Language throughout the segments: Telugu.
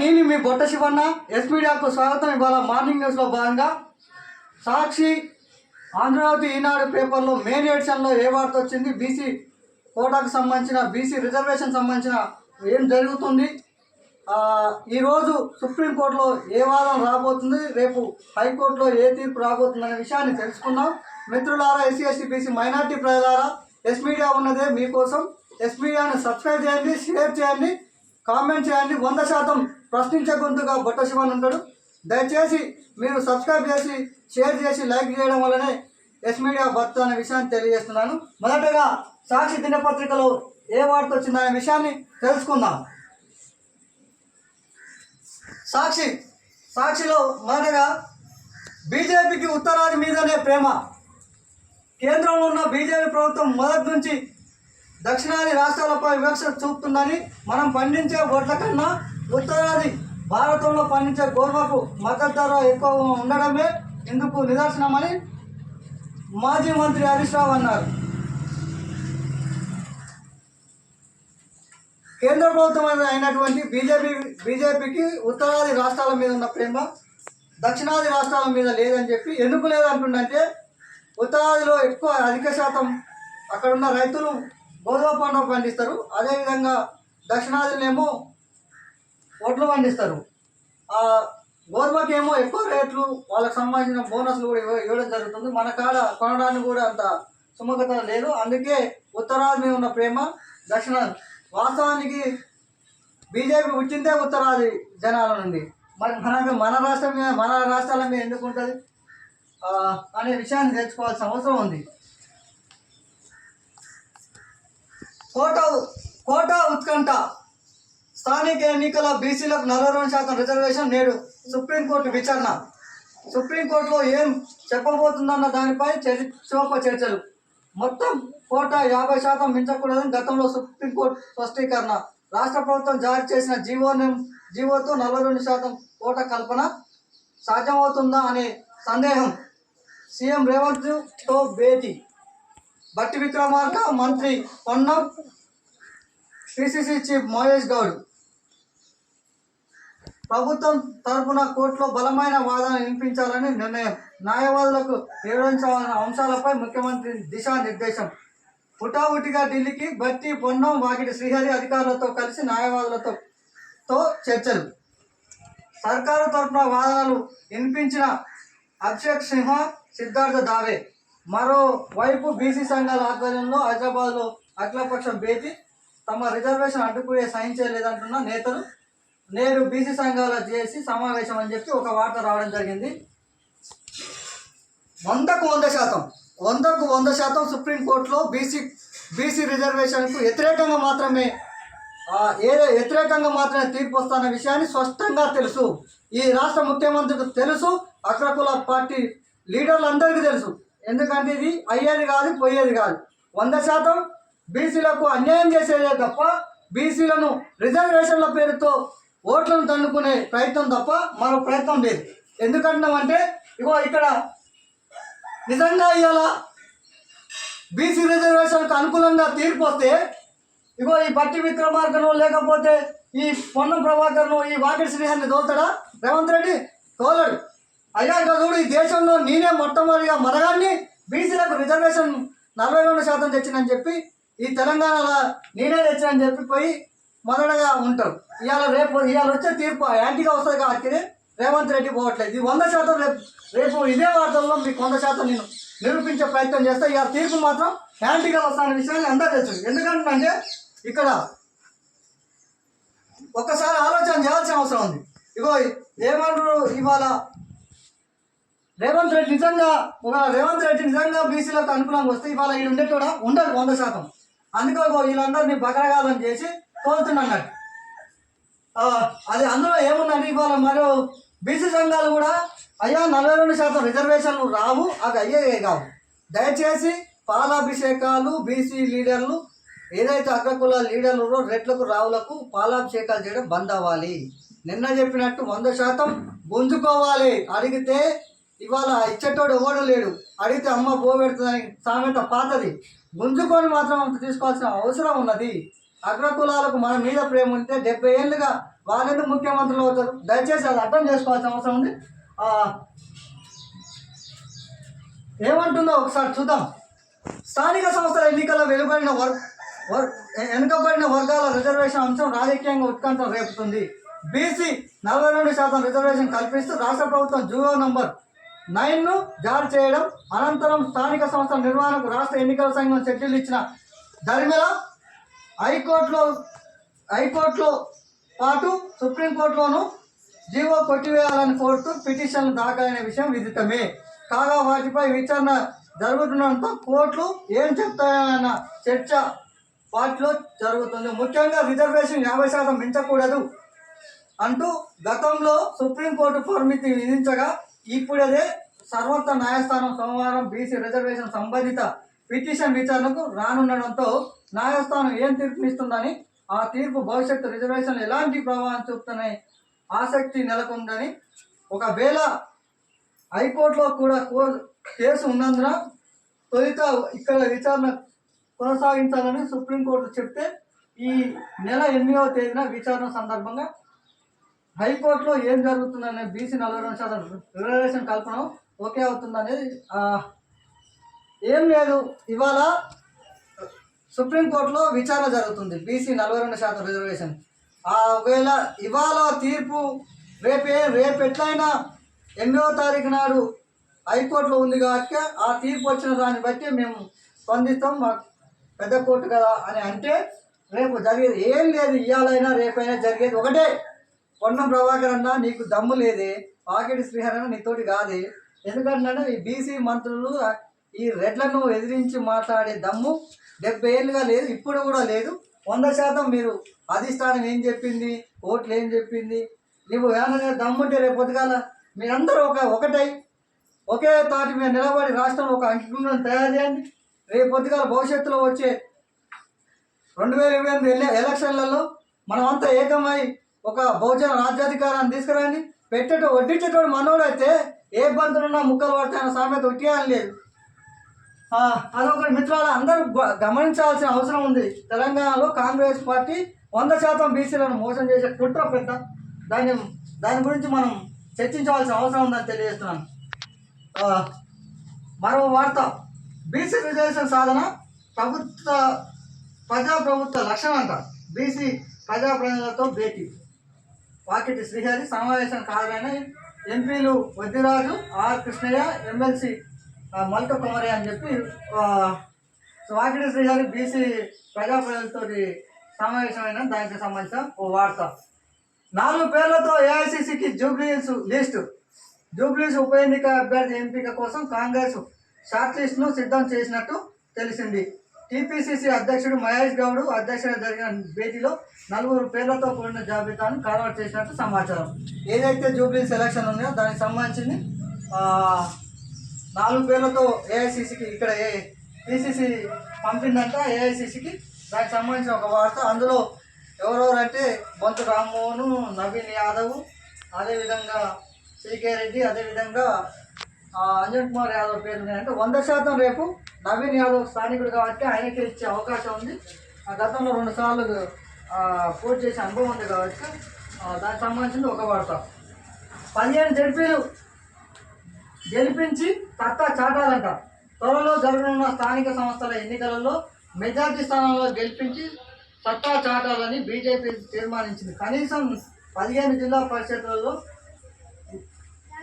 నేను మీ బొట్ట శివన్న ఎస్పీడియాకు స్వాగతం ఇవాళ మార్నింగ్ న్యూస్లో భాగంగా. సాక్షి ఆంధ్రావతి ఈనాడు పేపర్లో మెయిన్ ఎడిషన్లో ఏ వార్త వచ్చింది? బీసీ కోటాకు సంబంధించిన బీసీ రిజర్వేషన్ సంబంధించిన ఏం జరుగుతుంది? ఈరోజు సుప్రీంకోర్టులో ఏ వాదం రాబోతుంది? రేపు హైకోర్టులో ఏ తీర్పు రాబోతుంది అనే విషయాన్ని తెలుసుకుందాం. మిత్రులారా ఎస్సీ ఎస్టీ బీసీ మైనార్టీ ప్రజలారా ఎస్ మీడియా ఉన్నదే మీకోసం. ఎస్ మీడియాను సబ్స్క్రైబ్ చేయండి షేర్ చేయండి కామెంట్ చేయండి. వంద శాతం ప్రశ్నించే గొంతుగా బొట్ట శివన్ ఉంటాడు. దయచేసి మీరు సబ్స్క్రైబ్ చేసి షేర్ చేసి లైక్ చేయడం వల్లనే ఎస్ మీడియా భర్త అనే విషయాన్ని తెలియజేస్తున్నాను. మొదటగా సాక్షి దినపత్రికలో ఏ వార్త వచ్చిందనే విషయాన్ని తెలుసుకుందాం. సాక్షి సాక్షిలో మొదటగా బీజేపీకి ఉత్తరాది మీదనే ప్రేమ. కేంద్రంలో ఉన్న బీజేపీ ప్రభుత్వం మొదటి నుంచి దక్షిణాది రాష్ట్రాలపై వివక్ష చూపుతుందని మనం పండించే ఓట్ల కన్నా ఉత్తరాది భారతంలో పండించే గోధుమకు మద్దతు ధర ఎక్కువ ఉండడమే ఇందుకు నిదర్శనమని మాజీ మంత్రి హరీష్ రావు అన్నారు. కేంద్ర ప్రభుత్వం అయినటువంటి బీజేపీ బీజేపీకి ఉత్తరాది రాష్ట్రాల మీద ఉన్న ప్రేమ దక్షిణాది రాష్ట్రాల మీద లేదని చెప్పి ఎందుకు లేదంటుండంటే ఉత్తరాదిలో ఎక్కువ అధిక శాతం అక్కడున్న రైతులు గోధుమ పంట పండిస్తారు. అదేవిధంగా దక్షిణాదినేమో ఓట్లు పండిస్తారు. గోధుమకి ఏమో ఎక్కువ రేట్లు వాళ్ళకి సంబంధించిన బోనస్లు కూడా ఇవ్వడం జరుగుతుంది. మన కాడ కొనడానికి కూడా అంత సుముఖత లేదు. అందుకే ఉత్తరాది మీద ఉన్న ప్రేమ దక్షిణాది వాస్తవానికి బీజేపీ వచ్చిందే ఉత్తరాది జనాల నుండి. మరి మనకు మన రాష్ట్రం మీద మన రాష్ట్రాల మీద ఎందుకు ఉంటుంది? అనే విషయాన్ని తెలుసుకోవాల్సిన అవసరం ఉంది. కోట కోట ఉత్కంఠ. స్థానిక ఎన్నికల బీసీలకు నలభై రెండు శాతం రిజర్వేషన్ నేడు సుప్రీంకోర్టు విచారణ. సుప్రీంకోర్టులో ఏం చెప్పబోతుందన్న దానిపై చోప చర్చలు. మొత్తం కోట యాభై శాతం మించకూడదని గతంలో సుప్రీంకోర్టు స్పష్టీకరణ. రాష్ట్ర ప్రభుత్వం జారీ చేసిన జీవో జీవోతో నలభై రెండు శాతం కోట కల్పన సాధ్యమవుతుందా అనే సందేహం సీఎం రేవంత్తో భేటీ. భట్టి విక్రమార్క మంత్రి పొన్నం పిసిసి చీఫ్ మహేష్ గౌడ్. ప్రభుత్వం తరపున కోర్టులో బలమైన వాదన వినిపించాలని నిర్ణయం. న్యాయవాదులకు వివరించాలన్న అంశాలపై ముఖ్యమంత్రి దిశానిర్దేశం. హుటాహుటిగా ఢిల్లీకి బట్టి పొన్నం వాకిటి శ్రీహరి అధికారులతో కలిసి న్యాయవాదులతో తో చర్చలు. సర్కారు తరపున వాదనలు వినిపించిన అభిషేక్ సింహ సిద్ధార్థ దావే. మరోవైపు బీసీ సంఘాల ఆధ్వర్యంలో హైదరాబాద్లో అఖిలపక్షం భేటీ తమ రిజర్వేషన్ అడ్డుకునే సహించలేదంటున్న నేతలు నేడు బీసీ సంఘాల చేసి సమావేశం అని చెప్పి ఒక వార్త రావడం జరిగింది. వందకు వంద శాతం వందకు వంద శాతం సుప్రీంకోర్టులో బీసీ బీసీ రిజర్వేషన్కు వ్యతిరేకంగా మాత్రమే ఏదో వ్యతిరేకంగా మాత్రమే తీర్పు వస్తున్న విషయాన్ని స్పష్టంగా తెలుసు. ఈ రాష్ట్ర ముఖ్యమంత్రికి తెలుసు అగ్రకుల పార్టీ లీడర్లందరికీ తెలుసు. ఎందుకంటే ఇది అయ్యేది కాదు పోయేది కాదు. వంద శాతం బీసీలకు అన్యాయం చేసేదే తప్ప బీసీలను రిజర్వేషన్ల పేరుతో ఓట్లను దండుకునే ప్రయత్నం తప్ప మరో ప్రయత్నం లేదు. ఎందుకంటున్నామంటే ఇగో ఇక్కడ నిజంగా ఇవాళ బీసీ రిజర్వేషన్కు అనుకూలంగా తీర్పు వస్తే ఇగో ఈ పట్టి విక్రమార్కను లేకపోతే ఈ పొన్నం ప్రభాకర్ను ఈ వాకిటి శ్రీహాన్ని తోలుతాడా? రేవంత్ రెడ్డి తోలడు. అయ్యా ఇక ఈ దేశంలో నేనే మొట్టమొదటిగా మరగాన్ని బీసీలకు రిజర్వేషన్ నలభై రెండు శాతం తెచ్చినని చెప్పి ఈ తెలంగాణలో నేనే తెచ్చినని చెప్పి పోయి మొదటగా ఉంటారు. ఇవాళ రేపు ఇవాళ వచ్చే తీర్పు యాంటీగా వస్తుంది కాబట్టి రేవంత్ రెడ్డి పోవట్లేదు. ఇది వంద శాతం రేపు రేపు ఇదే వార్తల్లో మీకు వంద శాతం నేను నిరూపించే ప్రయత్నం చేస్తే ఇవాళ తీర్పు మాత్రం యాంటీగా వస్తాన విషయాన్ని అందరూ తెలుసు. ఎందుకంటే ఇక్కడ ఒక్కసారి ఆలోచన చేయాల్సిన అవసరం ఉంది. ఇగో ఏమంటారు ఇవాళ రేవంత్ రెడ్డి నిజంగా ఒక రేవంత్ రెడ్డి నిజంగా బీసీలకు అనుకూలంగా వస్తే ఇవాళ వీడు ఉండేటోడా? ఉండదు వంద శాతం. అందుకే వీళ్ళందరినీ బకరగాలని చేసి తోలుతున్నట్టు అది అందులో ఏముందంటే ఇవాళ? మరో బీసీ సంఘాలు కూడా అయ్యా నలభై రెండు శాతం రిజర్వేషన్లు రావు అవి అయ్యే కావు. దయచేసి పాలాభిషేకాలు బీసీ లీడర్లు ఏదైతే అగ్రకుల లీడర్లు రెట్లకు రావులకు పాలాభిషేకాలు చేయడం బంద్ అవ్వాలి. నిన్న చెప్పినట్టు వంద శాతం గుంజుకోవాలి. అడిగితే ఇవాళ ఇచ్చేటోడు ఎవడు లేడు. అడిగితే అమ్మ బో పెడుతుందని సామెత పాతది. గుంజుకొని మాత్రం అంత తీసుకోవాల్సిన అవసరం ఉన్నది. అగ్రకులాలకు మన మీద ప్రేమ ఉంటే డెబ్బై ఏళ్ళుగా వాళ్ళెందుకు ముఖ్యమంత్రులు అవుతారు? దయచేసి అది అర్థం చేసుకోవాల్సిన అవసరం ఉంది. ఏమంటుందో ఒకసారి చూద్దాం. స్థానిక సంస్థల ఎన్నికల వెలువడిన వర్ వర్ వెనుకబడిన వర్గాల రిజర్వేషన్ అంశం రాజకీయంగా ఉత్కంఠ రేపుతుంది. బీసీ నలభై రెండు శాతం రిజర్వేషన్ కల్పిస్తూ రాష్ట్ర ప్రభుత్వం జూవో నంబర్ నైన్ను జారీ చేయడం అనంతరం స్థానిక సంస్థల నిర్వహణకు రాష్ట్ర ఎన్నికల సంఘం షెడ్యూల్ ఇచ్చిన దరిమిలా హైకోర్టులో హైకోర్టులో పాటు సుప్రీంకోర్టులోనూ జీవో కొట్టివేయాలని కోరుతూ పిటిషన్లు దాఖలైన విషయం విదితమే. కాగా వాటిపై విచారణ జరుగుతుండడంతో కోర్టులు ఏం చెప్తాయన్న చర్చ వాటిలో జరుగుతుంది. ముఖ్యంగా రిజర్వేషన్ యాభై శాతం మించకూడదు అంటూ గతంలో సుప్రీంకోర్టు పరిమితి విధించగా ఇప్పుడదే సర్వోన్నత న్యాయస్థానం సోమవారం బీసీ రిజర్వేషన్ సంబంధిత పిటిషన్ విచారణకు రానుండడంతో న్యాయస్థానం ఏం తీర్పునిస్తుందని ఆ తీర్పు భవిష్యత్తు రిజర్వేషన్లు ఎలాంటి ప్రభావం చూపుతున్నాయి ఆసక్తి నెలకొందని ఒకవేళ హైకోర్టులో కూడా కో- కేసు ఉన్నందున తొలిత ఇక్కడ విచారణ కొనసాగించాలని సుప్రీంకోర్టు చెప్తే ఈ నెల ఎనిమిదవ తేదీన విచారణ సందర్భంగా హైకోర్టులో ఏం జరుగుతుందనే బీసీ నలభై రెండు శాతం రిజర్వేషన్ కల్పన ఓకే అవుతుందనేది ఏం లేదు. ఇవాళ సుప్రీంకోర్టులో విచారణ జరుగుతుంది. బీసీ నలభై రెండు శాతం రిజర్వేషన్. ఆ ఒకవేళ ఇవాళ తీర్పు రేపే రేపు ఎట్లయినా ఎనిమిదవ తారీఖు నాడు హైకోర్టులో ఉంది కాబట్టి ఆ తీర్పు వచ్చిన దాన్ని బట్టి మేము స్పందిస్తాం. మాకు పెద్ద కోర్టు కదా అని అంటే రేపు జరిగేది ఏం లేదు. ఇవాళైనా రేపైనా జరిగేది ఒకటే. పొన్నం ప్రభాకర్ అన్న నీకు దమ్ము లేదే. పాకెట్ శ్రీహరణ నీతోటి కాదే. ఎందుకంటే ఈ బీసీ మంత్రులు ఈ రెడ్లను ఎదిరించి మాట్లాడే దమ్ము డెబ్బై ఏళ్ళుగా లేదు ఇప్పుడు కూడా లేదు. వంద శాతం మీరు అధిష్టానం ఏం చెప్పింది ఓట్లు ఏం చెప్పింది? నువ్వు ఏమన్నా దమ్ముంటే రేపు పొద్దుగాల మీరందరూ ఒక ఒకటై ఒకే తాటి మీద నిలబడి రాష్ట్రంలో ఒక అంకిగుండం తయారు చేయండి. రేపు పొద్దుగాల భవిష్యత్తులో వచ్చే రెండు వేల ఇరవై ఎనిమిది ఎలక్షన్లలో మనమంతా ఏకమై ఒక బహుజన రాజ్యాధికారాన్ని తీసుకురండి. పెట్టేటో వడ్డించేటోడు మనోడైతే ఏ బంతులున్నా ముక్కలు పడతాయన్న సామెత ఒట్టియాలని లేదు. అదొకటి మిత్రాలు అందరూ గ- గమనించాల్సిన అవసరం ఉంది. తెలంగాణలో కాంగ్రెస్ పార్టీ వంద శాతం బీసీలను మోసం చేసే కుట్ర పెద్ద. దాన్ని దాని గురించి మనం చర్చించవలసిన అవసరం ఉందని తెలియజేస్తున్నాను. మరో వార్త. బీసీ రిజర్వేషన్ సాధన ప్రభుత్వ ప్రజాప్రభుత్వ లక్షణం అంట. బీసీ ప్రజాప్రతినిధులతో భేటీ. వాకిటి శ్రీహరి సమావేశం కాగానే ఎంపీలు వద్దిరాజు ఆర్ కృష్ణయ్య ఎమ్మెల్సీ మల్క కుమరి అని చెప్పి ఆ, వాకిటి బీసీ ప్రజాప్రతినిధులతో సమావేశమైన దానికి సంబంధించిన ఓ వార్త. నాలుగు పేర్లతో ఏఐసిసికి జూబ్లీస్ లిస్టు. జూబ్లీస్ ఉప ఎన్నిక అభ్యర్థి ఎంపిక కోసం కాంగ్రెస్ షార్ట్ లిస్ట్ను సిద్ధం చేసినట్టు తెలిసింది. టీపీసీసీ అధ్యక్షుడు మహేష్ గౌడ్ అధ్యక్షుడు జరిగిన భేటీలో నలుగురు పేర్లతో కూడిన జాబితాను ఖరారు చేసినట్టు సమాచారం. ఏదైతే జూబ్లీ ఎలక్షన్ ఉందో దానికి సంబంధించింది నాలుగు పేర్లతో ఏఐసిసికి ఇక్కడ ఏ పిసిసి పంపిందంట ఏఐసిసికి దానికి సంబంధించిన ఒక వార్త. అందులో ఎవరెవరంటే బొంతు రామ్మోహన్ నవీన్ యాదవ్ అదేవిధంగా సికే రెడ్డి అదేవిధంగా అంజన్ కుమార్ యాదవ్ పేరు ఉన్నాయంటే వంద శాతం రేపు నవీన్ యాదవ్ స్థానికుడు కాబట్టి ఆయనకి ఇచ్చే అవకాశం ఉంది. ఆ గతంలో రెండు సార్లు పోటీ చేసే అనుభవం ఉంది కాబట్టి దానికి సంబంధించింది ఒక వార్త. పదిహేను జడ్పీలు గెలిపించి సత్తా చాటాలంట. త్వరలో జరగనున్న స్థానిక సంస్థల ఎన్నికలలో మెజార్టీ స్థానంలో గెలిపించి సత్తా చాటాలని బీజేపీ తీర్మానించింది. కనీసం పదిహేను జిల్లా పరిషత్లలో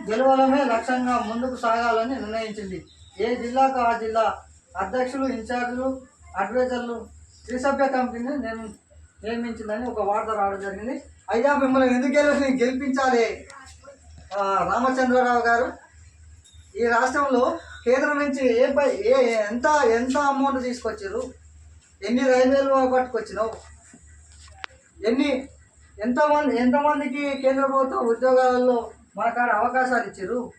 గెలవడమే లక్ష్యంగా ముందుకు సాగాలని నిర్ణయించింది. ఏ జిల్లాకు ఆ జిల్లా అధ్యక్షులు ఇన్ఛార్జీలు అడ్వైజర్లు త్రిసభ్య కమిటీని నేను నియమించిందని ఒక వార్త రావడం జరిగింది. అయ్యా మిమ్మల్ని ఎందుకు గెలిపించాలి? రామచంద్రరావు గారు ఈ రాష్ట్రంలో కేంద్రం నుంచి ఏ పై ఏ ఎంత ఎంత అమౌంట్ తీసుకొచ్చారు ఎన్ని రైల్వేలు పట్టుకొచ్చినావు? ఎన్ని ఎంతమంది ఎంతమందికి కేంద్ర ప్రభుత్వం ఉద్యోగాలలో మన కాడ అవకాశాలు ఇచ్చారు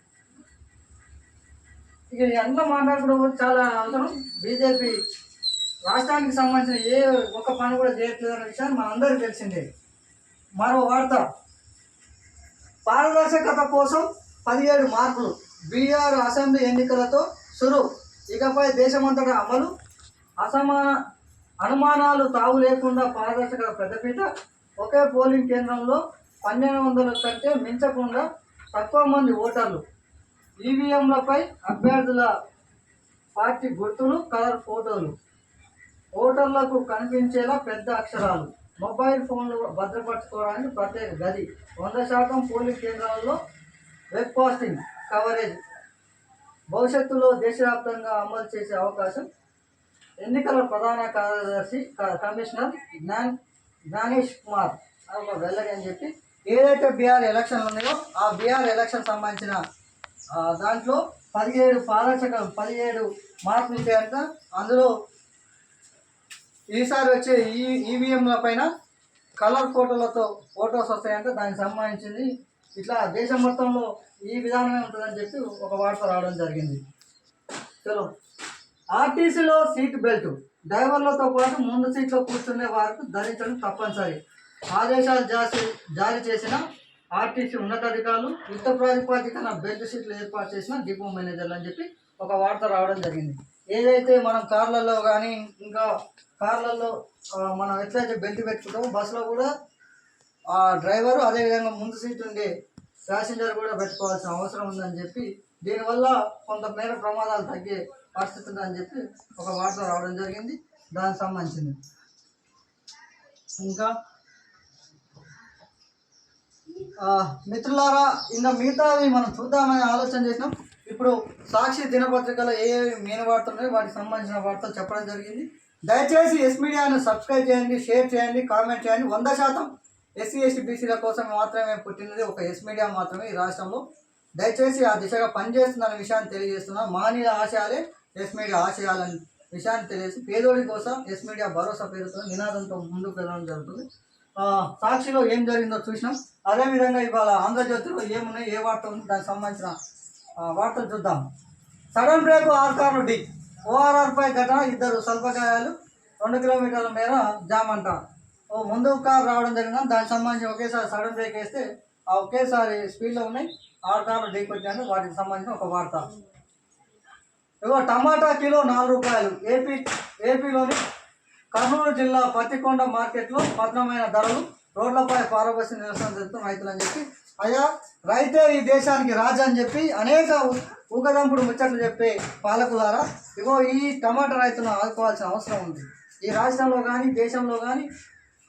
ఇక ఎంత మాట్లాడుకోవడం చాలా అవసరం. బీజేపీ రాష్ట్రానికి సంబంధించిన ఏ ఒక్క పని కూడా చేయట్లేదు అనే విషయాన్ని మనందరికీ తెలిసిందే. మరో వార్త. పారదర్శకత కోసం పదిహేడు మార్కులు. బీఆర్ అసెంబ్లీ ఎన్నికలతో సురు. ఇకపై దేశమంతటా అమలు. అసమాన అనుమానాలు తావు లేకుండా పారదర్శక పెద్దపీట. ఒకే పోలింగ్ కేంద్రంలో పన్నెండు వందల కంటే మించకుండా తక్కువ మంది ఓటర్లు. ఈవీఎంలపై అభ్యర్థుల పార్టీ గుర్తులు కలర్ ఫోటోలు. ఓటర్లకు కనిపించేలా పెద్ద అక్షరాలు. మొబైల్ ఫోన్లు భద్రపరచుకోవడానికి ప్రత్యేక గది. వంద శాతం పోలింగ్ కేంద్రాల్లో వెబ్ పోస్టింగ్. కవరేజ్ భవిష్యత్తులో దేశవ్యాప్తంగా అమలు చేసే అవకాశం ఎన్నికల ప్రధాన కార్యదర్శి క- కమిషనర్ జ్ఞాన్ జ్ఞానేష్ కుమార్. ఒక వెల్లడి అని చెప్పి ఏదైతే బీఆర్ ఎలక్షన్లు ఉన్నాయో ఆ బీఆర్ ఎలక్షన్ సంబంధించిన దాంట్లో పదిహేడు పారదర్శక పదిహేడు మార్పులు ఉంటాయంట. అందులో ఈసారి వచ్చే ఈ ఈవీఎంల పైన కలర్ ఫోటోలతో ఫోటోస్ వస్తాయంటే. దానికి సంబంధించింది ఇట్లా దేశం మొత్తంలో ఈ విధానమే ఉంటుందని చెప్పి ఒక వార్త రావడం జరిగింది. చలో. ఆర్టీసీలో సీట్ బెల్ట్. డ్రైవర్లతో పాటు ముందు సీట్లో కూర్చునే వారికి ధరించడం తప్పనిసరి. ఆదేశాలు జారీ జారీ చేసిన ఆర్టీసీ ఉన్నతాధికారులు యుద్ధ ప్రాతిపాదికన బెల్ట్ సీట్లు ఏర్పాటు చేసిన డిపో మేనేజర్లు అని చెప్పి ఒక వార్త రావడం జరిగింది. ఏదైతే మనం కార్లలో కానీ ఇంకా కార్లలో మనం ఎట్లయితే బెల్ట్ పెట్టుకుంటామో బస్సులో కూడా డ్రైవరు అదేవిధంగా ముందు సీట్ ఉండే ప్యాసింజర్ కూడా పెట్టుకోవాల్సిన అవసరం ఉందని చెప్పి దీనివల్ల కొంతమేర ప్రమాదాలు తగ్గే పరిస్థితి ఉందని చెప్పి ఒక వార్త రావడం జరిగింది. దానికి సంబంధించింది. ఇంకా మిత్రులారా ఇంకా మిగతావి మనం చూద్దామని ఆలోచన చేసినాం. ఇప్పుడు సాక్షి దినపత్రికలో ఏ మెయిన్ వార్తలు ఉన్నాయో వాటికి సంబంధించిన వార్తలు చెప్పడం జరిగింది. దయచేసి ఎస్ మీడియాను సబ్స్క్రైబ్ చేయండి షేర్ చేయండి కామెంట్ చేయండి. వంద శాతం ఎస్సీ ఎస్టీ బీసీల కోసం మాత్రమే పుట్టినది ఒక ఎస్ మీడియా మాత్రమే ఈ రాష్ట్రంలో. దయచేసి ఆ దిశగా పనిచేస్తుందన్న విషయాన్ని తెలియజేస్తున్నా. మానీయ ఆశయాలే ఎస్ మీడియా ఆశయాలని విషయాన్ని తెలియజేసి పేదోడి కోసం ఎస్ మీడియా భరోసా పేరుతో నినాదంతో ముందుకు వెళ్ళడం జరుగుతుంది. సాక్షిలో ఏం జరిగిందో చూసినాం. అదేవిధంగా ఇవాళ ఆంధ్రజ్యోతిలో ఏమున్నాయి ఏ వార్త ఉంది దానికి సంబంధించిన వార్తలు చూద్దాం. సడన్ బ్రేక్ ఆరు డి. ఓఆర్ఆర్పై ఘటన ఇద్దరు స్వల్పకాయాలు రెండు కిలోమీటర్ల మేర జామ్ అంటారు. ముందు కార్ రావడం జరిగింది. దానికి సంబంధించి ఒకేసారి సడన్ బ్రేక్ వేస్తే ఆ ఒకేసారి స్పీడ్లో ఉన్నాయి. ఆరు కార్లు ఢీకి వాటికి సంబంధించిన ఒక వార్త. ఇగో టమాటా కిలో నాలుగు రూపాయలు. ఏపీ ఏపీలోని కర్నూలు జిల్లా పత్తికొండ మార్కెట్లో పతనమైన ధరలు. రోడ్లపై పారబోసి నిరసన జరుగుతున్న రైతులు అని చెప్పి అయ్యా రైతే ఈ దేశానికి రాజు అని చెప్పి అనేక ఊ- ఊకదంపుడు ముచ్చట్లు చెప్పే పాలకులారా ఇగో ఈ టమాటా రైతులను ఆదుకోవాల్సిన అవసరం ఉంది. ఈ రాష్ట్రంలో కానీ దేశంలో కానీ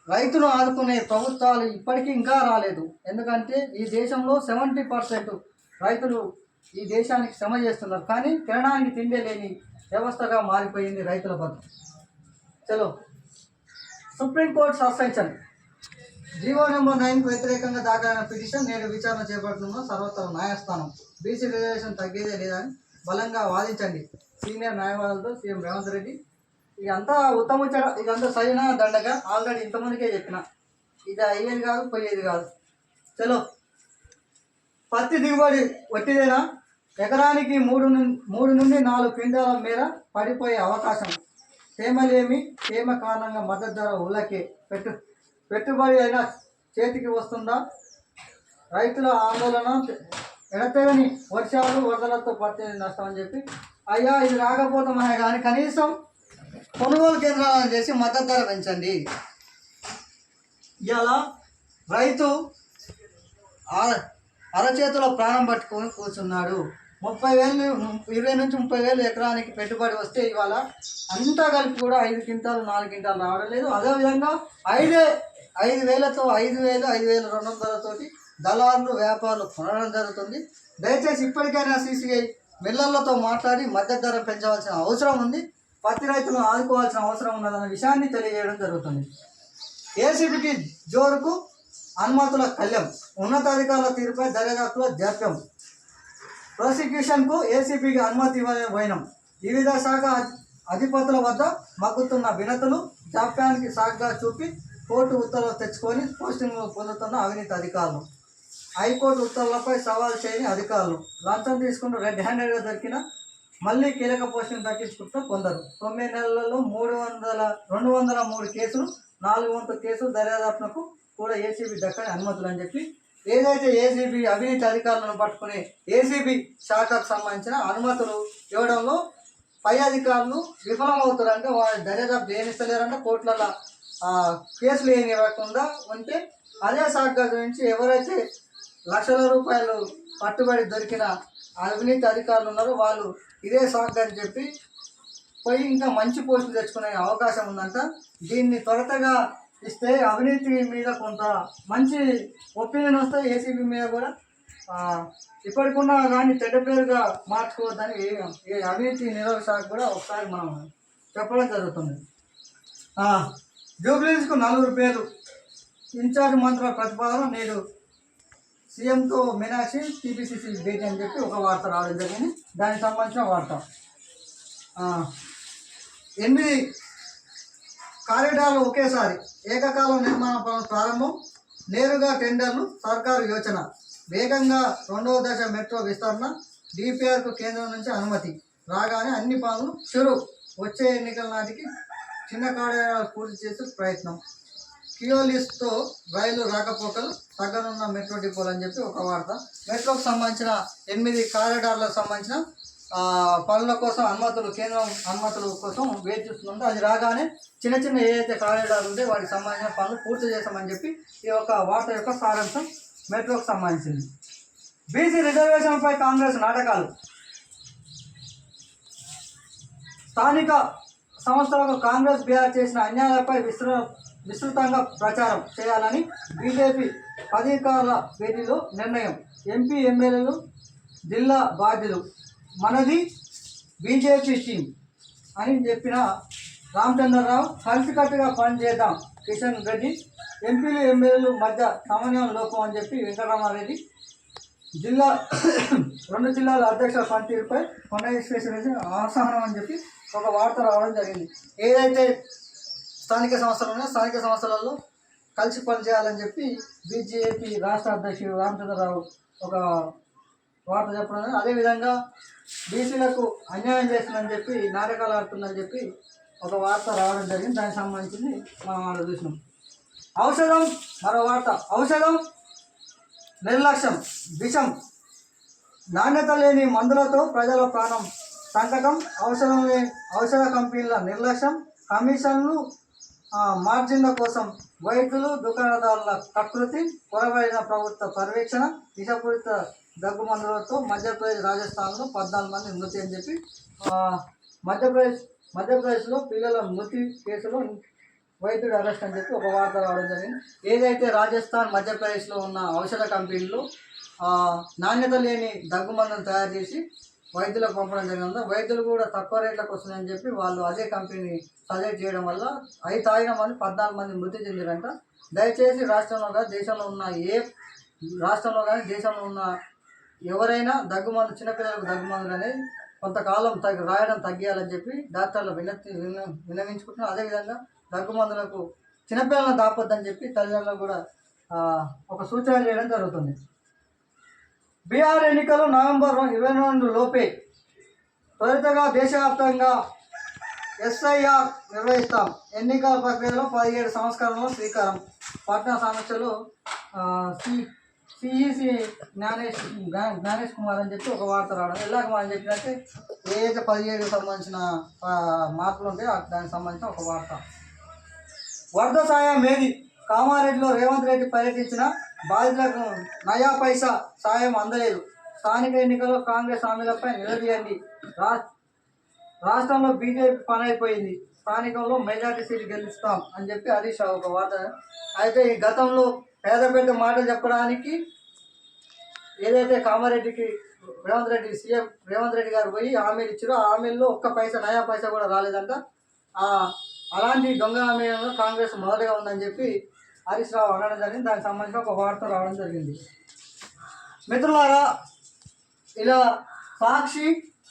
రైతును ఆదుకునే ప్రభుత్వాలు ఇప్పటికీ ఇంకా రాలేదు. ఎందుకంటే ఈ దేశంలో సెవెంటీ పర్సెంట్ రైతులు ఈ దేశానికి శ్రమ చేస్తున్నారు. కానీ తినడానికి తిండే లేని వ్యవస్థగా మారిపోయింది రైతుల బతుకు. చలో సుప్రీంకోర్టు సస్పెన్షన్. జీవో నెంబర్ నైన్కి వ్యతిరేకంగా దాఖలైన పిటిషన్ నేడు విచారణ చేపడుతున్న సర్వోత్తర న్యాయస్థానం. బీసీ రిజర్వేషన్ తగ్గేదే లేదని బలంగా వాదించండి. సీనియర్ న్యాయవాదులతో సీఎం రేవంత్ రెడ్డి ఇదంతా ఉత్తముచ్చట ఇదంతా సరైన దండగా ఆల్రెడీ ఇంతమందికే చెప్పిన. ఇది అయ్యేది కాదు పోయేది కాదు. చలో. పత్తి దిగుబడి వచ్చేదేనా ఎకరానికి మూడు మూడు నుండి నాలుగు క్వింటాల మేర పడిపోయే అవకాశం. తేమలేమి తేమ కారణంగా మద్దతు ధర ఉల్లకే పెట్టు పెట్టుబడి అయినా చేతికి వస్తుందా? రైతుల ఆందోళన ఎడతెగని వర్షాలు వరదలతో పడితే నష్టం అని చెప్పి అయ్యా ఇది రాకపోతామనే కానీ కనీసం కొనుగోలు కేంద్రాలను చేసి మద్దతు ధర పెంచండి. ఇవాళ రైతు అరచేతిలో ప్రాణం పట్టుకొని కూర్చున్నాడు. ముప్పై వేలు ఇరవై నుంచి ముప్పై వేలు ఎకరానికి పెట్టుబడి వస్తే ఇవాళ అంతా కలిపి కూడా ఐదు క్వింటాలు నాలుగు క్వింటాలు రావడం లేదు. అదేవిధంగా ఐదే ఐదు వేలతో ఐదు వేలు ఐదు వేల రెండు వందలతోటి దళారులు వ్యాపారులు కొనడం జరుగుతుంది. దయచేసి ఇప్పటికైనా సీసీఐ మిల్లర్లతో మాట్లాడి మద్దతు ధర పెంచవలసిన అవసరం ఉంది. పత్తి రైతులను ఆదుకోవాల్సిన అవసరం ఉన్నదన్న విషయాన్ని తెలియజేయడం జరుగుతుంది. ఏసీబీకి జోరుకు అనుమతుల కళ్యం ఉన్నతాధికారుల తీరుపై దర్యాప్తుల జాప్యం. ప్రాసిక్యూషన్కు ఏసీబీకి అనుమతి ఇవ్వని పోయినం వివిధ శాఖ అధిపతుల వద్ద మగ్గుతున్న వినతులు జాప్యానికి సాగ్గా చూపి కోర్టు ఉత్తర్వులు తెచ్చుకొని పోస్టింగ్ పొందుతున్న అవినీతి అధికారులు. హైకోర్టు ఉత్తర్వులపై సవాల్ చేయని అధికారులు. లంచం తీసుకుంటూ రెడ్ హ్యాండెడ్గా దొరికిన మళ్ళీ కీలక పోషణ దక్కించుకుంటూ కొందరు. తొమ్మిది నెలలలో మూడు వందల రెండు వందల మూడు కేసులు నాలుగు వందల కేసులు దర్యాదాపునకు కూడా ఏసీబీ దక్కని అనుమతులు అని చెప్పి ఏదైతే ఏసీబీ అవినీతి అధికారులను పట్టుకునే ఏసీబీ శాఖకు సంబంధించిన అనుమతులు ఇవ్వడంలో పై అధికారులు విఫలమవుతారంటే వారి దర్యాదాపు ఏమిస్తలేరంటే కోర్టులలో ఆ, కేసులు ఏమి ఇవ్వకుండా ఉంటే అదే శాఖ నుంచి ఎవరైతే లక్షల రూపాయలు పట్టుబడి దొరికిన అవినీతి అధికారులు ఉన్నారో వాళ్ళు ఇదే శాఖ అని చెప్పి పోయి ఇంకా మంచి పోస్టులు తెచ్చుకునే అవకాశం ఉందంట. దీన్ని త్వరతగా ఇస్తే అవినీతి మీద కొంత మంచి ఒపీనియన్ వస్తే ఏసీబీ మీద కూడా ఆ, ఇప్పటికున్న కానీ చెడ్డ పేరుగా మార్చుకోవద్దని ఏ- ఏ అవినీతి నిరోధక శాఖ కూడా ఒకసారి మనం చెప్పడం జరుగుతుంది. జూబ్లీస్కు నలుగురు పేరు ఇన్ఛార్జ్ మంత్రుల ప్రతిపాదన నేడు సీఎంతో మీనాక్షి టీపీసీసీ భేటీ అని చెప్పి ఒక వార్త రావడం జరిగింది. దానికి సంబంధించిన వార్త. ఎనిమిది కారిడార్లు ఒకేసారి ఏకకాలం నిర్మాణ పనులు ప్రారంభం నేరుగా టెండర్లు సర్కారు యోచన వేగంగా రెండవ దశ మెట్రో విస్తరణ డిపిఆర్కు కేంద్రం నుంచి అనుమతి రాగానే అన్ని పనులు చురు. వచ్చే ఎన్నికల నాటికి చిన్న కారిడార్లు పూర్తి చేసే ప్రయత్నం. కియోలిస్తో రైలు రాకపోకలు తగ్గనున్న మెట్రో డిపోలు అని చెప్పి ఒక వార్త. మెట్రోకు సంబంధించిన ఎనిమిది కారిడార్లకు సంబంధించిన పనుల కోసం అనుమతులు కేంద్రం అనుమతుల కోసం వేచి చూస్తుందంటే అది రాగానే చిన్న చిన్న ఏదైతే కారిడార్లు ఉంటే వాటికి సంబంధించిన పనులు పూర్తి చేస్తామని చెప్పి ఈ యొక్క వార్త యొక్క సారాంశం మెట్రోకు సంబంధించింది. బీసీ రిజర్వేషన్పై కాంగ్రెస్ నాటకాలు. స్థానిక సంస్థలకు కాంగ్రెస్ బీఆర్ చేసిన అన్యాయాలపై విస్తృత విస్తృతంగా ప్రచారం చేయాలని బీజేపీ అధికారుల భేటీలో నిర్ణయం. ఎంపీ ఎమ్మెల్యేలు జిల్లా బాధ్యులు మనది బీజేపీ టీం అని చెప్పిన రామచంద్రరావు కలిసికట్టుగా పనిచేద్దాం కిషన్ రెడ్డి ఎంపీలు ఎమ్మెల్యేలు మధ్య సమన్వయం లోపం అని చెప్పి వెంకటరామారెడ్డి జిల్లా రెండు జిల్లాల అధ్యక్షుల పనితీరుపై కొండ విశ్వేశ్వరరెడ్డి అసహనం అని చెప్పి ఒక వార్త రావడం జరిగింది. ఏదైతే స్థానిక సంస్థలు ఉన్నాయి స్థానిక సంస్థలలో కలిసి పనిచేయాలని చెప్పి బీజేపీ రాష్ట్ర అధ్యక్షుడు రామచంద్రరావు ఒక వార్త చెప్పడం. అదేవిధంగా బీసీలకు అన్యాయం చేస్తుందని చెప్పి నాటకాలు ఆడుతుందని చెప్పి ఒక వార్త రావడం జరిగింది. దానికి సంబంధించింది మనం వాళ్ళు చూసినాం. ఔషధం మరో వార్త. ఔషధం నిర్లక్ష్యం విషం. నాణ్యత లేని మందులతో ప్రజల ప్రాణం సంకటం. ఔషధం లేని ఔషధ కంపెనీల నిర్లక్ష్యం. కమిషన్లు మార్జిన్ల కోసం వైద్యులు దుకాణదారుల ప్రకృతి పొరబడిన ప్రభుత్వ పర్యవేక్షణ విషపూరిత దగ్గు మందులతో మధ్యప్రదేశ్ రాజస్థాన్లో పద్నాలుగు మంది మృతి అని చెప్పి మధ్యప్రదేశ్ మధ్యప్రదేశ్లో పిల్లల మృతి కేసులో వైద్యుడు అరెస్ట్ అని చెప్పి ఒక వార్త రావడం జరిగింది. ఏదైతే రాజస్థాన్ మధ్యప్రదేశ్లో ఉన్న ఔషధ కంపెనీలు నాణ్యత లేని దగ్గు మందును తయారు చేసి వైద్యులకు పంపడం జరిగింది. వైద్యులు కూడా తక్కువ రేట్లకు వస్తుందని చెప్పి వాళ్ళు అదే కంపెనీ సజెక్ట్ చేయడం వల్ల అవి తాగిన మంది పద్నాలుగు మంది మృతి చెందిరంట. దయచేసి రాష్ట్రంలో కానీ దేశంలో ఉన్న ఏ రాష్ట్రంలో కానీ దేశంలో ఉన్న ఎవరైనా దగ్గుమందు చిన్నపిల్లలకు దగ్గుమందులు అనేది కొంతకాలం తగ్గి రాయడం తగ్గియాలని చెప్పి డాక్టర్లు వినతి విన విన్నవించుకుంటున్నారు. అదేవిధంగా దగ్గుమందులకు చిన్నపిల్లలను దాపొద్దని చెప్పి తల్లిదండ్రులకు కూడా ఒక సూచన చేయడం జరుగుతుంది. బీహార్ ఎన్నికలు నవంబర్ ఇరవై రెండు లోపే. త్వరితగా దేశవ్యాప్తంగా ఎస్ఐఆర్ నిర్వహిస్తాం. ఎన్నికల ప్రక్రియలో పదిహేడు సంస్కరణలు శ్రీకారం పట్నా సమస్యలు సి సిఈసి జ్ఞానేష్ జ్ఞానేష్ కుమార్ అని చెప్పి ఒక వార్త రావడం. ఎలా కుమార్ అని చెప్పినట్టే ఏదైతే పదిహేడుకి సంబంధించిన మార్పులు ఉంటాయో దానికి సంబంధించిన ఒక వార్త. వరద సాయం ఏది? కామారెడ్డిలో రేవంత్ రెడ్డి పర్యటించిన బాధితులకు నయా పైసా సాయం అందలేదు. స్థానిక ఎన్నికల్లో కాంగ్రెస్ హామీలపై నిలదీయండి. రా రాష్ట్రంలో బీజేపీ పని అయిపోయింది స్థానికంలో మెజార్టీ సీట్ గెలుస్తాం అని చెప్పి హరీష్ రావు ఒక వార్త. అయితే ఈ గతంలో పేద పెద్ద మాటలు చెప్పడానికి ఏదైతే కామారెడ్డికి రేవంత్ రెడ్డి సీఎం రేవంత్ రెడ్డి గారు పోయి హామీలు ఇచ్చారో ఆ హామీల్లో ఒక్క పైసా నయా పైసా కూడా రాలేదంట. ఆ అలాంటి దొంగ హామీలను కాంగ్రెస్ మొదటగా ఉందని చెప్పి హరీష్ రావు అనడం జరిగింది. దానికి సంబంధించిన ఒక వార్త రావడం జరిగింది. మిత్రులారా ఇలా సాక్షి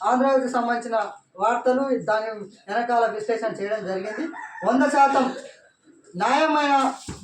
ఆంధ్రకి సంబంధించిన వార్తలు దాని వెనకాల విశ్లేషణ చేయడం జరిగింది. వంద శాతం న్యాయమైన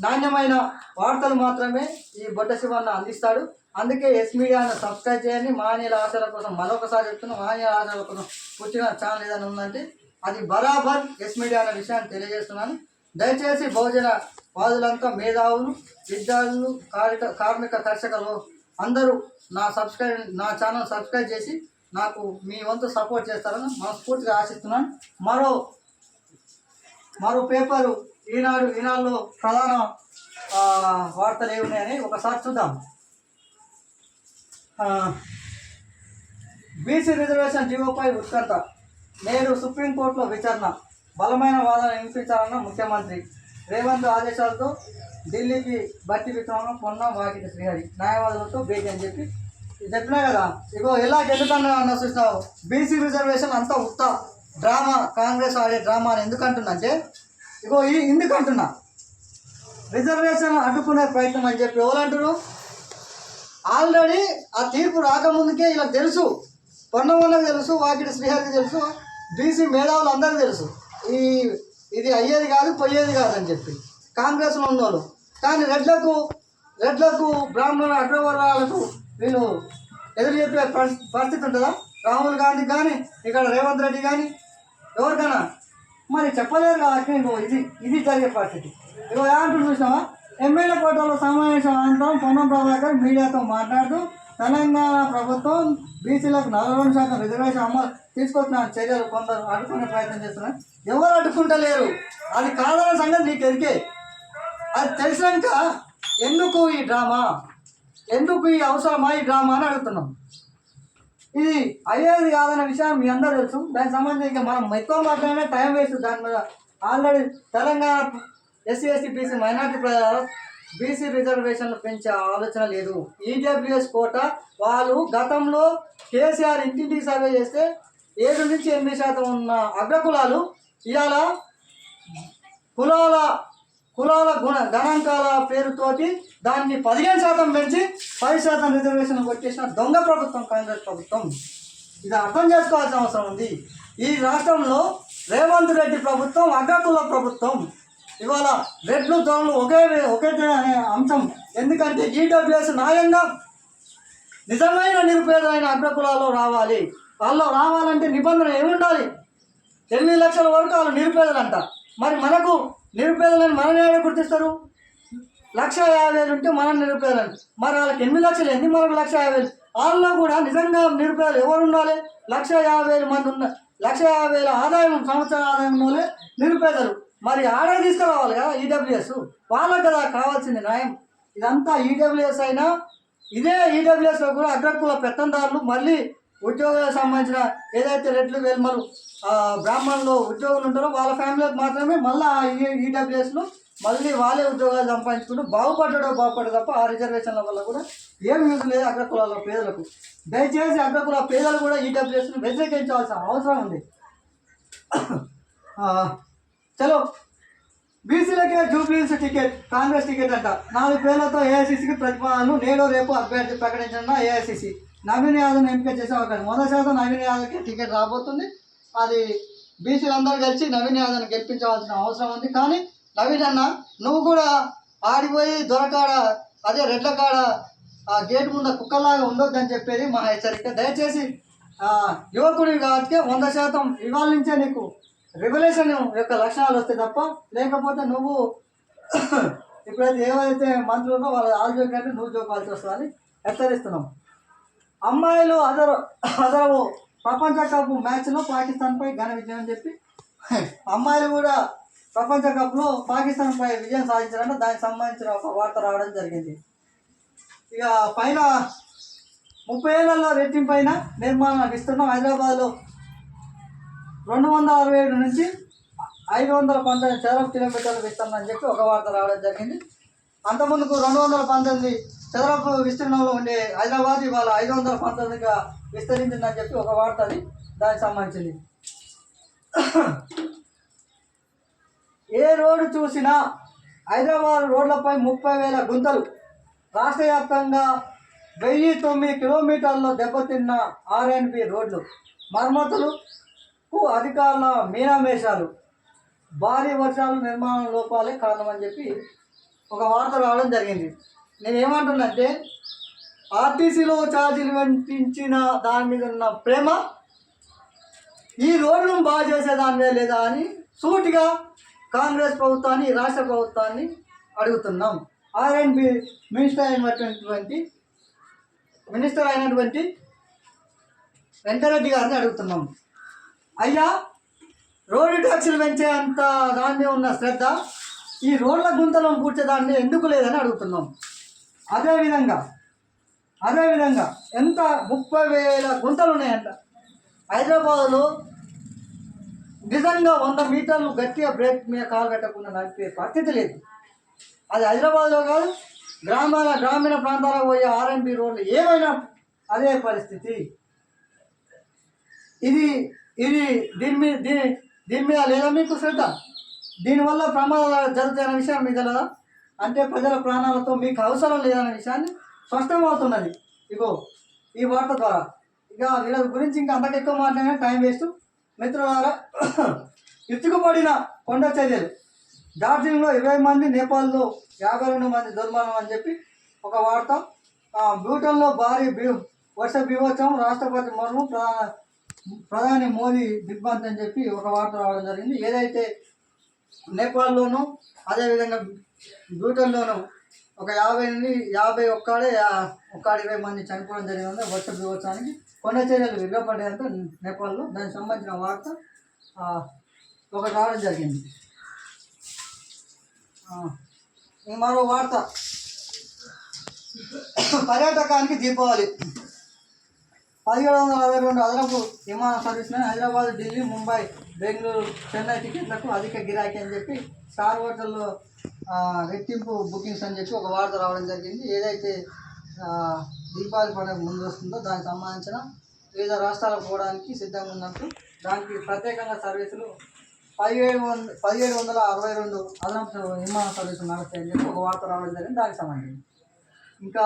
నాణ్యమైన వార్తలు మాత్రమే ఈ బొట్ట శివన్న అందిస్తాడు. అందుకే ఎస్ మీడియాను సబ్స్క్రైబ్ చేయండి. మహనీయుల ఆశల కోసం మరొకసారి చెప్తున్నా మహనీయుల ఆశల కోసం పుట్టిన ఛానల్ ఏదైనా ఉందంటే అది బరాబర్ ఎస్ మీడియా అనే విషయాన్ని తెలియజేస్తున్నాను. దయచేసి బహుజన వాదులంతా మేధావులు విద్యార్థులు కార్మిక కార్మిక కర్షకలు అందరూ నా సబ్స్క్రైబ్ నా ఛానల్ సబ్స్క్రైబ్ చేసి నాకు మీ వంతు సపోర్ట్ చేస్తారని మనస్ఫూర్తిగా ఆశిస్తున్నాను. మరో మరో పేపరు ఈనాడు ఈనాడులో ప్రధాన వార్తలు వార్తలు ఏమున్నాయని ఒకసారి చూద్దాం. బీసీ రిజర్వేషన్ జీవోపై ఉత్కంఠ నేడు సుప్రీంకోర్టులో విచారణ. బలమైన వాదన వినిపించాలన్న ముఖ్యమంత్రి రేవంత్ ఆదేశాలతో ఢిల్లీకి భర్తీ విక్రమం పొన్న వాకిటి శ్రీహరి న్యాయవాదులతో భేటీ అని చెప్పి ఇది చెప్పినా కదా. ఇగో ఎలా ఎందుకన్నా అన్న చూసినావు? బీసీ రిజర్వేషన్ అంతా ఉత్త డ్రామా కాంగ్రెస్ ఆడే డ్రామా అని ఎందుకంటున్నంటే ఇగో ఈ ఎందుకంటున్నా? రిజర్వేషన్ అడ్డుకునే ప్రయత్నం అని చెప్పి ఎవరంటారు ఆల్రెడీ ఆ తీర్పు రాకముందుకే ఇలా తెలుసు. పొన్నమన్నకు తెలుసు వాకిటి శ్రీహరికి తెలుసు బీసీ మేధావులు అందరికీ తెలుసు. ఈ ఇది అయ్యేది కాదు పోయేది కాదు అని చెప్పి. కాంగ్రెస్లో ఉన్నోళ్ళు. కానీ రెడ్లకు రెడ్లకు బ్రాహ్మణుల అగ్రవర్ణాలకు వీళ్ళు ఎదురు చెప్పే పరిస్థితి పరిస్థితి ఉంటుందా? రాహుల్ గాంధీ కానీ ఇక్కడ రేవంత్ రెడ్డి కానీ ఎవరికైనా? మరి చెప్పలేరు కాబట్టి ఇంకో ఇది ఇది జరిగే పరిస్థితి. ఇగో ఏమంటుంది చూసినావా? ఎమ్మెల్యే కోటలో సమావేశం అనంతరం పొన్నం ప్రభాకర్ మీడియాతో మాట్లాడుతూ తెలంగాణ ప్రభుత్వం బీసీలకు నలభై రెండు శాతం రిజర్వేషన్ అమలు తీసుకొచ్చిన చర్యలు కొందరు అడ్డుకునే ప్రయత్నం చేస్తున్నారు. ఎవరు అడ్డుకుంటలేరు. అది కాదన్న సంగతి నీకు ఎరికే. అది తెలిసినాక ఎందుకు ఈ డ్రామా? ఎందుకు ఈ అవసరమా ఈ డ్రామా అని అడుగుతున్నాం. ఇది అయ్యేది కాదన్న విషయం మీ అందరూ తెలుసు. దానికి సంబంధించి మనం ఎక్కువ మాట్లాడినా టైం వేస్ట్. దాని మీద already Telangana SC ST BC minority ప్రజల బీసీ రిజర్వేషన్లు పెంచే ఆలోచన లేదు. ఈడబ్ల్యూఎస్ కోట వాళ్ళు గతంలో కేసీఆర్ ఇంటింటికి సర్వే చేస్తే ఏడు నుంచి ఎనిమిది శాతం ఉన్న అగ్రకులాలు ఇవాళ కులాల కులాల గుణ గణాంకాల పేరుతోటి దాన్ని పదిహేను శాతం పెంచి పది శాతం రిజర్వేషన్ కొట్టేసిన దొంగ ప్రభుత్వం కాంగ్రెస్ ప్రభుత్వం. ఇది అర్థం చేసుకోవాల్సిన అవసరం ఉంది. ఈ రాష్ట్రంలో రేవంత్ రెడ్డి ప్రభుత్వం అగ్రకుల ప్రభుత్వం. ఇవాళ రెడ్లు దొరలు ఒకే ఒకే అనే అంశం. ఎందుకంటే ఈడబ్ల్యూఎస్ న్యాయంగా నిజమైన నిరుపేదలైన అగ్రకులాల్లో రావాలి. వాళ్ళు రావాలంటే నిబంధన ఏముండాలి? ఎనిమిది లక్షల వరకు వాళ్ళు నిరుపేదలంట. మరి మనకు నిరుపేదలని మనని ఎవరు గుర్తిస్తారు? లక్ష యాభై వేలు ఉంటే మనం నిరుపేదలని మరి వాళ్ళకి ఎనిమిది లక్షలు ఎన్ని మనకు లక్ష యాభై? వేలు వాళ్ళలో కూడా నిజంగా నిరుపేదలు ఎవరు ఉండాలి? లక్ష యాభై వేలు మంది ఉన్న లక్ష యాభై వేల ఆదాయం సంవత్సర ఆదాయం నిరుపేదలు. మరి ఆడే తీసుకురావాలి కదా ఈడబ్ల్యూఎస్ వాళ్ళకి కదా కావాల్సింది న్యాయం. ఇదంతా ఈడబ్ల్యూఎస్ అయినా ఇదే ఈడబ్ల్యూఎస్లో కూడా అగ్రకుల పెత్తందారులు మళ్ళీ ఉద్యోగాలకు సంబంధించిన ఏదైతే రెడ్లు వేల్మలు బ్రాహ్మణులు ఉద్యోగులు ఉంటారో వాళ్ళ ఫ్యామిలీకి మాత్రమే మళ్ళీ ఈ ఈడబ్ల్యూఎస్లో మళ్ళీ వాళ్ళే ఉద్యోగాలు సంపాదించుకుంటూ బాగుపడ్డాడో బాగుపడ్డా తప్ప ఆ రిజర్వేషన్ల వల్ల కూడా ఏం యూజ్ లేదు అగ్రకులాల పేదలకు. దయచేసి అగ్రకుల పేదలు కూడా ఈడబ్ల్యూఎస్ను వ్యతిరేకించాల్సిన అవసరం ఉంది. చలో. బీసీలకే జూబ్లీస్ టికెట్ కాంగ్రెస్ టికెట్ అంట. నాలుగు పేర్లతో ఏఐసీసీకి ప్రతిపాదనలు నేడు రేపు అభ్యర్థి ప్రకటించిన ఏఐసీసీ. నవీన్ యాదవ్ని ఎంపిక చేసే అవకాశం మొదటి శాతం నవీన్ యాదవ్కి టికెట్ రాబోతుంది. అది బీసీలందరూ కలిసి నవీన్ యాదవ్ని గెలిపించవలసిన అవసరం ఉంది. కానీ నవీన్ అన్న నువ్వు కూడా ఆడిపోయి దొరకాడ అదే రెడ్ల కాడ ఆ గేట్ ముందు కుక్కలాగా ఉండొద్దని చెప్పేది మా హెచ్చరిక. దయచేసి ఆ, యువకుడి కాబట్టి వంద శాతం ఇవాళ నుంచే నీకు. రెగ్యులేషన్ యొక్క లక్షణాలు వస్తాయి తప్ప లేకపోతే నువ్వు ఇప్పుడైతే ఏవైతే మంత్రులు వాళ్ళ ఆరోగ్యంగా నువ్వు చూపాల్సి వస్తుందని హెచ్చరిస్తున్నాం. అమ్మాయిలు అదరు అదరు ప్రపంచ కప్ మ్యాచ్లో పాకిస్తాన్పై ఘన విజయం అని చెప్పి అమ్మాయిలు కూడా ప్రపంచ కప్లో పాకిస్తాన్పై విజయం సాధించారంటే దానికి సంబంధించిన ఒక వార్త రావడం జరిగింది. ఇక పైన ముప్పై ఏళ్ళలో రెట్టింపైన పైన ఇస్తున్నాం. హైదరాబాద్లో రెండు వందల అరవై ఏడు నుంచి ఐదు వందల పంతొమ్మిది చదరపు కిలోమీటర్లు విస్తరణ అని చెప్పి ఒక వార్త రావడం జరిగింది. అంతకుముందుకు రెండు వందల పంతొమ్మిది చదరపు విస్తీర్ణంలో ఉండే హైదరాబాద్ ఇవాళ ఐదు వందల పంతొమ్మిదిగా విస్తరించిందని చెప్పి ఒక వార్త అది. దానికి సంబంధించింది. ఏ రోడ్డు చూసినా హైదరాబాద్ రోడ్లపై ముప్పై వేల గుంతలు. రాష్ట్ర వ్యాప్తంగా వెయ్యి తొమ్మిది కిలోమీటర్ల దెబ్బతిన్న ఆర్ఎన్బి రోడ్లు. కు అధికారుల మీనామేషాలు. భారీ వర్షాలు నిర్మాణ లోపాలే కారణమని చెప్పి ఒక వార్త రావడం జరిగింది. నేను ఏమంటున్నంటే ఆర్టీసీలో ఛార్జీలు పెంచిన దాని మీద ఉన్న ప్రేమ ఈ రోడ్లను బాగా చేసే లేదా అని సూటిగా కాంగ్రెస్ ప్రభుత్వాన్ని రాష్ట్ర ప్రభుత్వాన్ని అడుగుతున్నాం. ఆర్ఎండ్బి మినిస్టర్ అయినటువంటి మినిస్టర్ అయినటువంటి వెంకరెడ్డి గారిని అడుగుతున్నాం. అయ్యా రోడ్డు ట్యాక్సీలు పెంచే అంత దాన్ని ఉన్న శ్రద్ధ ఈ రోడ్ల గుంతలను పూడ్చేదాన్ని ఎందుకు లేదని అడుగుతున్నాం. అదేవిధంగా అదేవిధంగా ఎంత ముప్పై వేల గుంతలు ఉన్నాయంట. హైదరాబాద్లో నిజంగా వంద మీటర్లు గట్టిగా బ్రేక్ మీద కాలు పెట్టకుండా నడిపే పరిస్థితి లేదు. అది హైదరాబాద్లో కాదు గ్రామాల గ్రామీణ ప్రాంతాలకు పోయే ఆర్ఎంపీ రోడ్లు ఏమైనా అదే పరిస్థితి. ఇది ఇది దీని మీద దీని దీని మీద లేదా మీకు శ్రద్ధ? దీనివల్ల ప్రమాదాలు జరుగుతాయనే విషయం మీకు తెలియదా అంటే ప్రజల ప్రాణాలతో మీకు అవసరం లేదనే విషయాన్ని స్పష్టమవుతున్నది. ఇగో ఈ వార్త ద్వారా. ఇక వీళ్ళ గురించి ఇంకా అంతకు ఎక్కువ మాట్లాడినా టైం వేస్ట్. మిత్రులారా ఇచ్చుకుపడిన కొండ చర్యలు. డార్జిలింగ్లో ఇరవై మంది నేపాల్లో యాభై రెండు మంది దుర్మరణం అని చెప్పి ఒక వార్త. ఆ, భూటాన్లో భారీ బీ వర్ష బీభత్సం రాష్ట్రపతి మర్ము ప్రధాన ప్రధాని మోదీ దిగ్బంత్ అని చెప్పి ఒక వార్త రావడం జరిగింది. ఏదైతే నేపాల్లోనూ అదేవిధంగా భూటాన్లోనూ ఒక యాభై నుండి యాభై ఒక్కడే యా- ఒక్క ఇరవై మంది చనిపోవడం జరిగింది వర్ష బీభత్సానికి కొండ చర్యలు విరగపడేంత నేపాల్లో. దానికి సంబంధించిన వార్త ఒక ఒకటి రావడం జరిగింది. మరో వార్త. పర్యాటకానికి దీపావళి. పదిహేడు వందల అరవై రెండు అదనపు విమాన సర్వీసులను హైదరాబాద్ ఢిల్లీ ముంబై బెంగళూరు చెన్నై టికెట్లకు అధిక గిరాకీ అని చెప్పి స్టార్ హోటల్లో రెట్టింపు బుకింగ్స్ అని చెప్పి ఒక వార్త రావడం జరిగింది. ఏదైతే దీపావళి పండుగ ముందు వస్తుందో దానికి సంబంధించిన వివిధ రాష్ట్రాలకు పోవడానికి సిద్ధంగా ఉన్నట్టు దానికి ప్రత్యేకంగా సర్వీసులు పదిహేడు వంద పదిహేడు వందల అరవై రెండు అదనపు విమాన సర్వీసులు నడుస్తాయని చెప్పి ఒక వార్త రావడం జరిగింది. దానికి సంబంధించి ఇంకా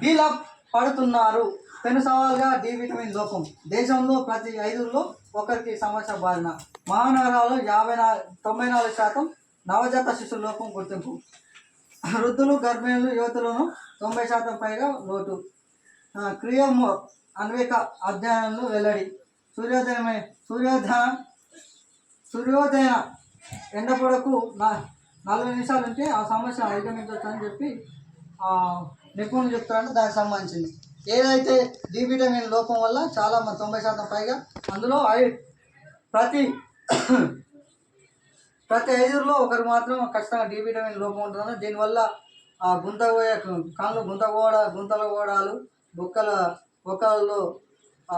డీలా పడుతున్నారు. పెను సవాల్గా డి విటమిన్ లోపం. దేశంలో ప్రతి ఐదులో ఒకరికి సమస్య బారిన. మహానగరాలు యాభై నాలుగు తొంభై నాలుగు శాతం నవజాత శిశుల లోపం గుర్తింపు. వృద్ధులు గర్భిణులు యువతులను తొంభై శాతం పైగా లోటు. క్రియము క్రియోమో అన్వేక అధ్యయనంలో వెల్లడి. సూర్యోదయమే సూర్యోదయ సూర్యోదయ ఎండపొడకు నా నలభై నిమిషాలు ఉంటే ఆ సమస్య అధిగమించవచ్చు అని చెప్పి నిపుణులు చెప్తారంటే దానికి సంబంధించింది. ఏదైతే డి విటమిన్ లోపం వల్ల చాలా మంది తొంభై శాతం పైగా అందులో ఐ ప్రతి ప్రతి ఐదుగురిలో ఒకరు మాత్రం ఖచ్చితంగా డి విటమిన్ లోపం ఉంటుంది దీనివల్ల ఆ గుంత కళ్ళు కాళ్ళు గుంత గోడ గుంతల గోడాలు బొక్కల బొక్కలలో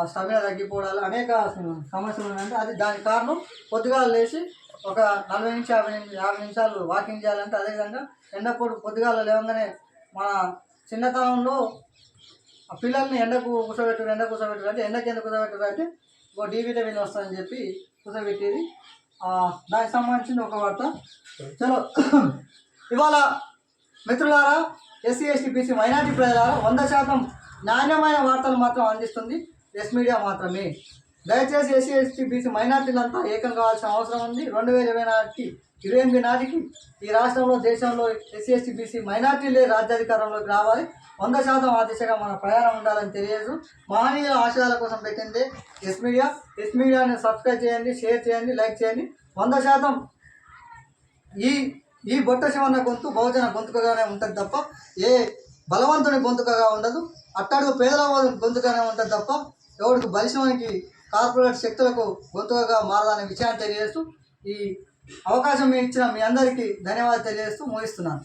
స్టమిన తగ్గిపోవడాలు అనేక సమస్యలు ఉన్నాయంటే అది దానికి కారణం పొద్దుగా లేచి ఒక నలభై నుంచి యాభై యాభై నిమిషాలు వాకింగ్ చేయాలంటే అదేవిధంగా ఎండప్పుడు పొద్దుగాల లేవగానే మన చిన్నతనంలో ఆ పిల్లల్ని ఎండకు కూర్చోబెట్టారు ఎండ కూర్చోబెట్టారు అంటే ఎండకి ఎందుకు కూర్చోబెట్టారు అంటే ఒక డి విటమిన్ వస్తుందని చెప్పి కూర్చోబెట్టేది దానికి సంబంధించిన ఒక వార్త. చలో ఇవాళ మిత్రులారా ఎస్సీ ఎస్టీ బీసీ మైనార్టీ ప్రజలారా వంద శాతం నాణ్యమైన వార్తలు మాత్రం అందిస్తుంది. ఎస్ మీడియా మాత్రమే. దయచేసి ఎస్సీ ఎస్టీ బీసీ మైనార్టీలంతా ఏకం కావాల్సిన అవసరం ఉంది. రెండు వేల ఇరవై నాటికి ఇరవై ఎనిమిది నాటికి ఈ రాష్ట్రంలో దేశంలో ఎస్సీ ఎస్టీ బీసీ మైనార్టీలే రాజ్యాధికారంలోకి రావాలి. వంద శాతం ఆ దిశగా మన ప్రయాణం ఉండాలని తెలియదు మహనీయుల ఆశయాల కోసం పెట్టింది ఎస్ మీడియా ఎస్ మీడియాని సబ్స్క్రైబ్ చేయండి షేర్ చేయండి లైక్ చేయండి. వంద శాతం ఈ ఈ బొట్ట శివన్న గొంతు బహుజన గొంతుకగానే ఉంటుంది తప్ప ఏ బలవంతుని గొంతుకగా ఉండదు. అట్టడుగు పేదల గొంతుగానే ఉంటుంది తప్ప ఎవరికి బలిసినవానికి కార్పొరేట్ శక్తులకు గొంతుగా మారదనే విషయాన్ని తెలియజేస్తూ ఈ అవకాశం ఇచ్చిన మీ అందరికీ ధన్యవాదాలు తెలియజేస్తూ ముగిస్తున్నాను.